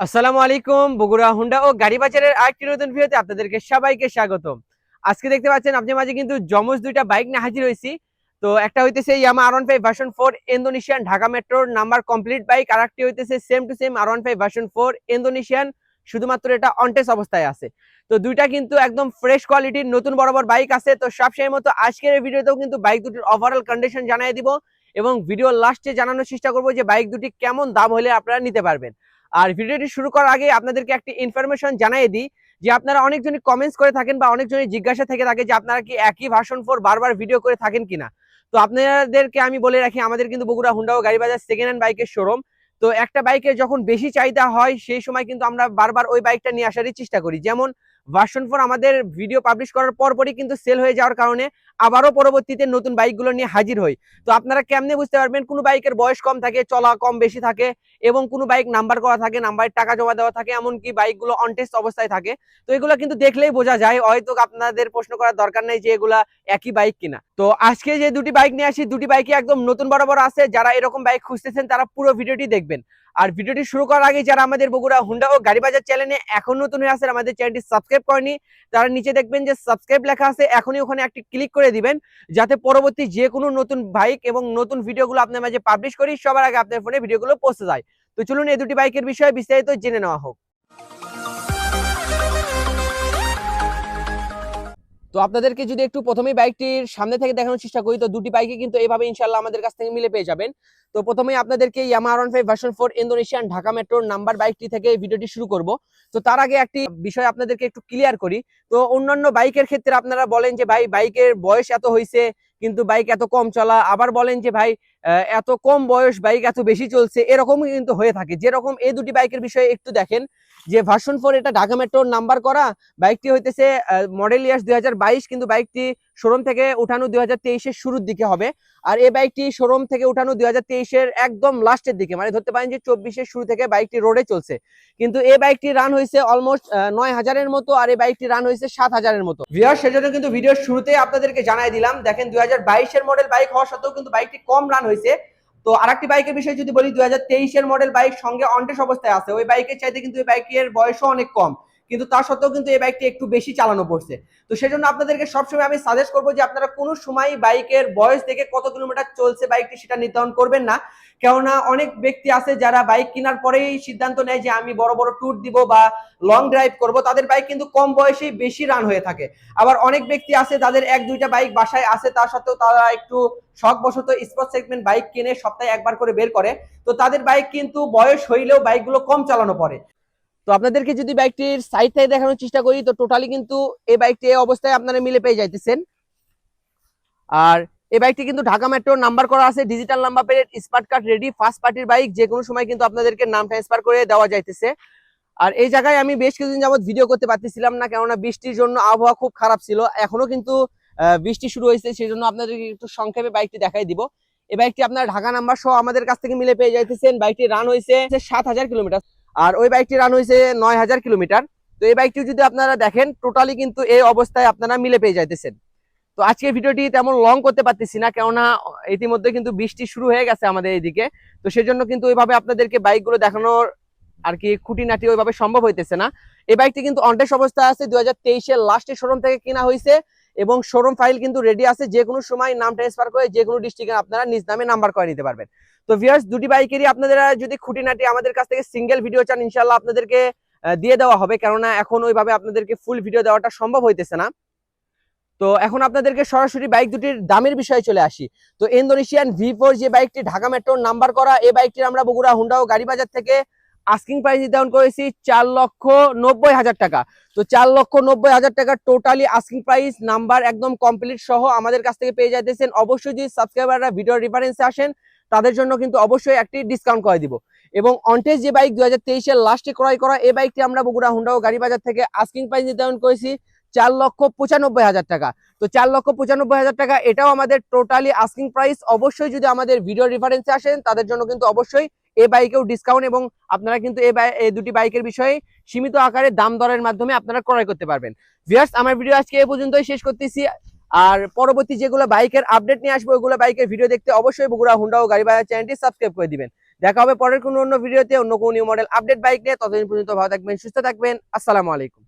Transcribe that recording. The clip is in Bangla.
আসসালামু আলাইকুম, বগুড়া, হুন্ডা ও গাড়ি বাজারের আরেকটি নতুন ভিডিওতে আপনাদেরকে সবাইকে স্বাগত আজকে দেখতে পাচ্ছেন আপনি মাঝে কিন্তু জমজ দুইটা বাইক নিয়ে হাজির হয়েছি। তো একটা হইতেছে Yamaha R one five version four Indonesian Dhaka মেট্রোর নাম্বার কমপ্লিট বাইক আর একটি হইতেছে same to same R one five version four Indonesian শুধুমাত্র এটা অনটেস অবস্থায় আছে। তো দুইটা কিন্তু একদম ফ্রেশ কোয়ালিটির নতুন বড় বাইক আছে। তো সবসময় মতো আজকের এই ভিডিওতেও কিন্তু বাইক দুটির ওভারঅল কন্ডিশন জানিয়ে দিব এবং ভিডিও লাস্টে জানানোর চেষ্টা করব যে বাইক দুটি কেমন দাম হলে আপনারা নিতে পারবেন। আর ভিডিওটি শুরু করার আগে আপনাদেরকে একটি ইনফরমেশন জানিয়ে দিই যে আপনারা অনেকজনই কমেন্টস করে থাকেন বা অনেকজনই জিজ্ঞাসা থেকে থাকে যে আপনারা কি একই ভাষণ ফোর বারবার ভিডিও করে থাকেন কিনা। তো আপনাদেরকে আমি বলে রাখি, আমাদের কিন্তু বগুড়া, হুন্ডা ও গাড়ি বাজার সেকেন্ড হ্যান্ড বাইকের শোরুম তো একটা বাইকের যখন বেশি চাহিদা হয়, সেই সময় কিন্তু আমরা বারবার ওই বাইকটা নিয়ে আসারই চেষ্টা করি। যেমন ভার্সন ফোর আমাদের ভিডিও পাবলিশ করার পরপরই কিন্তু সেল হয়ে যাওয়ার কারণে আবারও পরবর্তীতে নতুন বাইকগুলো নিয়ে হাজির হই। তো আপনারা কেমনে বুঝতে পারবেন, কোনো বাইকের বয়স কম থাকে, চলা কম বেশি থাকে এবং কোনো বাইক নাম্বার করা থাকে নাম্বারের টাকা জমা দেওয়া থাকে, এমনকি বাইকগুলো অনটেস্ট অবস্থায় থাকে। তো এগুলো কিন্তু দেখলেই বোঝা যায়, হয়তো আপনাদের প্রশ্ন করার দরকার নেই যে এগুলা একই বাইক কিনা। তো আজকে যে দুটি বাইক নিয়ে আসি, দুটি বাইকই একদম নতুন বরাবর আছে। যারা এরকম বাইক খুঁজতেছেন, তারা পুরো ভিডিওটি দেখবেন। আর ভিডিওটি শুরু করার আগে যারা আমাদের বগুড়া, হুন্ডা ও গাড়ি বাজার চ্যানেলে এখন নতুন হয়ে আসেন আমাদের চ্যানেলটি সাবস্ক্রাইব করেনি তারা নিচে দেখবেন যে সাবস্ক্রাইব লেখা আছে, এখনই ওখানে একটি ক্লিক করে দিবেন, যাতে পরবর্তী যে কোনো নতুন বাইক এবং নতুন ভিডিওগুলো আপনার মাঝে পাবলিশ করি, সবার আগে আপনার ফোনে ভিডিওগুলো পৌঁছে যায়। তো চলুন এই দুটি বাইকের বিষয়ে বিস্তারিত জেনে নেওয়া হোক। তো আপনাদেরকে যদি একটু প্রথমেই বাইকটির সামনে থেকে দেখানোর চেষ্টা করি, তো দুটি বাইকে কিন্তু এইভাবে ইনশাল্লাহ আমাদের কাছ থেকে মিলে পেয়ে যাবেন। তো প্রথমে আপনাদেরকে Yamaha R five version four Indonesian Dhaka মেট্রোর নাম্বার বাইকটি থেকে ভিডিওটি শুরু করব। তো তার আগে একটি বিষয় আপনাদেরকে একটু ক্লিয়ার করি। তো অন্যান্য বাইকের ক্ষেত্রে আপনারা বলেন যে, ভাই, বাইকের বয়স এত হয়েছে কিন্তু বাইক এত কম চলা, আবার বলেন যে ভাই এত কম বয়স বাইক এত বেশি চলছে এরকম কিন্তু হয়ে থাকে। যেরকম এই দুটি বাইকের বিষয়ে একটু দেখেন, যে ভার্সন ফোর এটা ঢাকা মেট্রোর নাম্বার করা বাইকটি হইতেছে মডেল ইয়ার্স দুই হাজার বাইশ, কিন্তু বাইকটি শোরুম থেকে উঠানো দুই হাজার শুরুর দিকে হবে। আর এই বাইকটি শোরুম থেকে উঠানো দুই হাজার একদম লাস্টের দিকে। মানে ধরতে পারেন যে চব্বিশের শুরু থেকে বাইকটি রোডে চলছে। কিন্তু এই বাইকটি রান হয়েছে অলমোস্ট নয় হাজারের মতো আর এই বাইকটি রান হয়েছে সাত হাজারের মতো। ভিওর সেজন্য কিন্তু ভিডিওর শুরুতে আপনাদেরকে জানাই দিলাম। দেখেন দুই হাজার মডেল বাইক হওয়া সত্ত্বেও কিন্তু বাইকটি কম রান হয়েছে। তো আরেকটি বাইকের বিষয়ে যদি বলি, দুই হাজার মডেল বাইক সঙ্গে অনটেস অবস্থায় আছে। ওই বাইকের চাইতে কিন্তু এই বাইকের বয়সও অনেক কম। কিন্তু তার সত্ত্বেও কিন্তু এই বাইকটি একটু বেশি চালানো পড়ছে। তো সেজন্য আপনাদেরকে সবসময় আমি সাজেস্ট করব যে আপনারা কোনো সময় বাইকের বয়স দেখে কত কিলোমিটার চলছে বাইকটি সেটা নির্ধারণ করবেন না। কেননা অনেক ব্যক্তি আছে যারা বাইক কেনার পরেই সিদ্ধান্ত নেয় যে আমি বড় বড় ট্যুর দিব বা লং ড্রাইভ করব। তাদের বাইক কিন্তু কম বয়সেই বেশি রান হয়ে থাকে। আবার অনেক ব্যক্তি আছে তাদের এক দুইটা বাইক বাসায় আছে তা সত্ত্বেও তারা একটু শখবশত স্পোর্টস সেগমেন্ট বাইক কিনে সপ্তাহে একবার করে বের করে। তো তাদের বাইক কিন্তু বয়স হইলেও বাইকগুলো কম চালানো পড়ে। তো আপনাদেরকে যদি বাইকটির সাইড থেকে দেখানোর চেষ্টা করি, তো টোটালি কিন্তু এই বাইকটি অবস্থায় আপনারা মিলে পেয়ে যাইতেছেন। আর এই বাইকটি কিন্তু ঢাকা মেট্রো নাম্বার করা আছে digital number plate smart card ready first পার্টির বাইক যে কোনো সময় কিন্তু আপনাদেরকে নাম ট্রান্সফার করে দেওয়া যাইতেছে। আর এই জায়গায় আমি বেশ কিছুদিন যাবত ভিডিও করতে পারতেছিলাম না, কেননা বৃষ্টির জন্য আবহাওয়া খুব খারাপ ছিল। এখনও কিন্তু বৃষ্টি শুরু হয়েছে সেই জন্য আপনাদেরকে একটু সংক্ষেপে বাইকটি দেখাই দিব। এই বাইকটি আপনার ঢাকা নাম্বার সহ আমাদের কাছ থেকে মিলে পেয়ে যাইতেছেন। বাইকটি রান হয়েছে সাত হাজার কিলোমিটার। আর ওই বাইকটি রান হয়েছে নয় হাজার কিলোমিটার। তো এই বাইকটি যদি আপনারা দেখেন টোটালি কিন্তু এই অবস্থায় আপনারা মিলে পেয়ে যাইতেছেন। তো আজকে ভিডিওটি তেমন লং করতে পারতেছি না, কেননা ইতিমধ্যে কিন্তু বৃষ্টি শুরু হয়ে গেছে আমাদের এইদিকে। তো সেজন্য কিন্তু ওইভাবে আপনাদেরকে বাইকগুলো দেখানোর আর কি খুঁটিনাটি ওইভাবে সম্ভব হইতেছে না। এই বাইকটি কিন্তু অনটেস অবস্থায় আছে দুই হাজার তেইশের লাস্টের শোরুম থেকে কেনা হয়েছে এবং শোরুম ফাইল কিন্তু রেডি আছে যে কোনো সময় নাম ট্রান্সফার করে যে কোনো ডিস্ট্রিক্টে আপনারা নিজ নামে নাম্বার করে নিতে পারবেন। তো ভিউয়ার্স দুটি বাইকেরই আপনারা যদি খুঁটিনাটি আমাদের কাছ থেকে সিঙ্গেল ভিডিও চান ইনশাল্লাহ আপনাদেরকে দিয়ে দেওয়া হবে। কেননা এখন ওইভাবে আপনাদেরকে ফুল ভিডিও দেওয়াটা সম্ভব হইতেছে না। তো এখন আপনাদেরকে সরাসরি বাইক দুটির দামের বিষয়ে চলে আসি। তো ইন্দোনেশিয়ান ভি ফোর যে বাইকটি ঢাকা মেট্রোর নাম্বার করা। এই বাইকটির আমরা বগুড়া হুন্ডা ও গাড়ি বাজার থেকে আস্কিং প্রাইস নির্ধারণ করেছি চার লক্ষ নব্বই হাজার টাকা। তো চার লক্ষ নব্বই হাজার টাকা টোটালি আস্কিং প্রাইস নাম্বার একদম কমপ্লিট সহ আমাদের কাছ থেকে পেয়ে যাইতেছেন। অবশ্যই যদি সাবস্ক্রাইবাররা ভিডিও রেফারেন্সে আসেন, তাদের জন্য কিন্তু অবশ্যই একটি ডিসকাউন্ট করে দিব। এবং অনটেস যে বাইক দু হাজার তেইশের লাস্টে ক্রয় করা এই বাইকটি আমরা বগুড়া হুন্ডা ও গাড়ি বাজার থেকে আস্কিং প্রাইস নির্ধারণ করেছি চার লক্ষ পঁচানব্বই হাজার টাকা। তো চার লক্ষ পঁচানব্বই হাজার টাকা, এটাও আমাদের টোটালি আস্কিং প্রাইস অবশ্যই যদি আমাদের ভিডিও রেফারেন্সে আসেন, তাদের জন্য কিন্তু অবশ্যই এই বাইকেও ডিসকাউন্ট এবং আপনারা কিন্তু এই দুটি বাইকের বিষয়ে সীমিত আকারে দাম দরের মাধ্যমে আপনারা ক্রয় করতে পারবেন। ভিউয়ার্স আমার ভিডিও আজকে এ পর্যন্তই শেষ করতেছি। আর পরবর্তী যেগুলো বাইকের আপডেট নিয়ে আসব, ওগুলো বাইকের ভিডিও দেখতে অবশ্যই বগুড়া, হুন্ডা ও গাড়ি বাজার চ্যানেলটি সাবস্ক্রাইব করে দিবেন। দেখা হবে পরের কোনো অন্য ভিডিওতে অন্য কোনো নিউ মডেল আপডেট বাইক নিয়ে। ততদিন পর্যন্ত ভালো থাকবেন, সুস্থ থাকবেন। আসসালামু আলাইকুম।